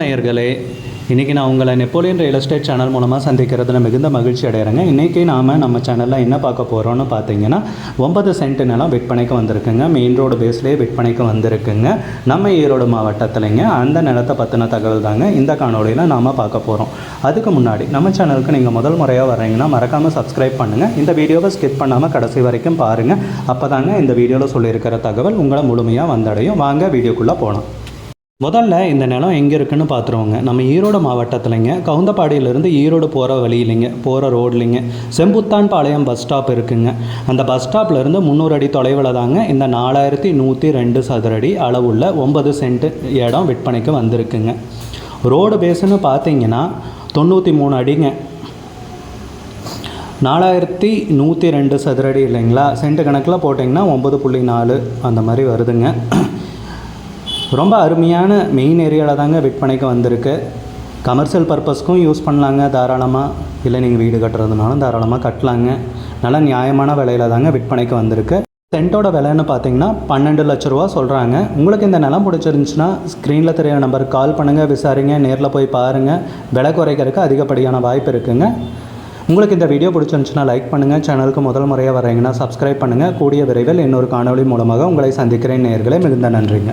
நேயர்களே இன்றைக்கி நான் உங்களை நெப்போலியன் ரியல் எஸ்டேட் சேனல் மூலமாக சந்திக்கிறதுல மிகுந்த மகிழ்ச்சி அடைகிறேங்க இன்றைக்கி நாம் நம்ம சேனலில் என்ன பார்க்க போகிறோன்னு பார்த்தீங்கன்னா ஒன்பது சென்ட் நிலம் விற்பனைக்கு வந்திருக்குங்க. மெயின் ரோடு பேஸ்லேயே விற்பனைக்கு வந்திருக்குங்க. நம்ம ஈரோடு மாவட்டத்திலைங்க அந்த நிலத்தை பற்றின தகவல் தாங்க இந்த காணொலியில் நாம் பார்க்க போகிறோம் அதுக்கு முன்னாடி நம்ம சேனலுக்கு நீங்கள் முதல் முறையாக வர்றீங்கன்னா மறக்காமல் சப்ஸ்கிரைப் பண்ணுங்கள் இந்த வீடியோவை ஸ்கிப் பண்ணாமல் கடைசி வரைக்கும் பாருங்கள் அப்போ தாங்க இந்த வீடியோவில் சொல்லியிருக்கிற தகவல் உங்களை முழுமையாக வந்தடையும். வாங்க வீடியோக்குள்ளே போகலாம் முதல்ல இந்த நிலம் எங்கே இருக்குன்னு பார்த்துருவோங்க நம்ம ஈரோடு மாவட்டத்திலைங்க. கவுந்தப்பாடியிலேருந்து ஈரோடு போகிற வழியிலைங்க போகிற ரோட்லிங்க செம்புத்தான் பாளையம் பஸ் ஸ்டாப் இருக்குங்க. அந்த பஸ் ஸ்டாப்லேருந்து முந்நூறு அடி தொலைவில் தாங்க இந்த நாலாயிரத்தி நூற்றி ரெண்டு சதுரடி அளவுள்ள ஒன்பது சென்ட் இடம் விற்பனைக்கு வந்திருக்குங்க. ரோடு பேஸுன்னு பார்த்தீங்கன்னா தொண்ணூற்றி மூணு அடிங்க. நாலாயிரத்தி நூற்றி ரெண்டு சதுரடி இல்லைங்களா? சென்ட் கணக்கில் போட்டிங்கன்னா ஒம்பது புள்ளி நாலு அந்த மாதிரி வருதுங்க. ரொம்ப அருமையான மெயின் ஏரியாவில் தாங்க விற்பனைக்கு வந்திருக்கு. கமர்ஷியல் பர்பஸ்க்கும் யூஸ் பண்ணலாங்க தாராளமாக இல்லை நீங்கள் வீடு கட்டுறதுனாலும் தாராளமாக கட்டலாங்க. நல்ல நியாயமான விலையில் தாங்க விற்பனைக்கு வந்திருக்கு. சென்ட்டோட விலைன்னு பார்த்தீங்கன்னா பன்னெண்டு லட்ச ரூபா சொல்கிறாங்க உங்களுக்கு இந்த நிலம் பிடிச்சிருந்துச்சுன்னா ஸ்க்ரீனில் தெரிய நம்பருக்கு கால் பண்ணுங்கள் விசாரிங்க நேரில் போய் பாருங்கள் விலை குறைக்கிறதுக்கு அதிகப்படியான வாய்ப்பு இருக்குங்க. உங்களுக்கு இந்த வீடியோ பிடிச்சிருந்துச்சுன்னா லைக் பண்ணுங்கள் சேனலுக்கு முதல் முறையாக வரீங்கன்னா சப்ஸ்கிரைப் பண்ணுங்கள் கூடிய விரைவில் இன்னொரு காணொலி மூலமாக உங்களை சந்திக்கிறேன். நேர்களை மிகுந்த நன்றிங்க.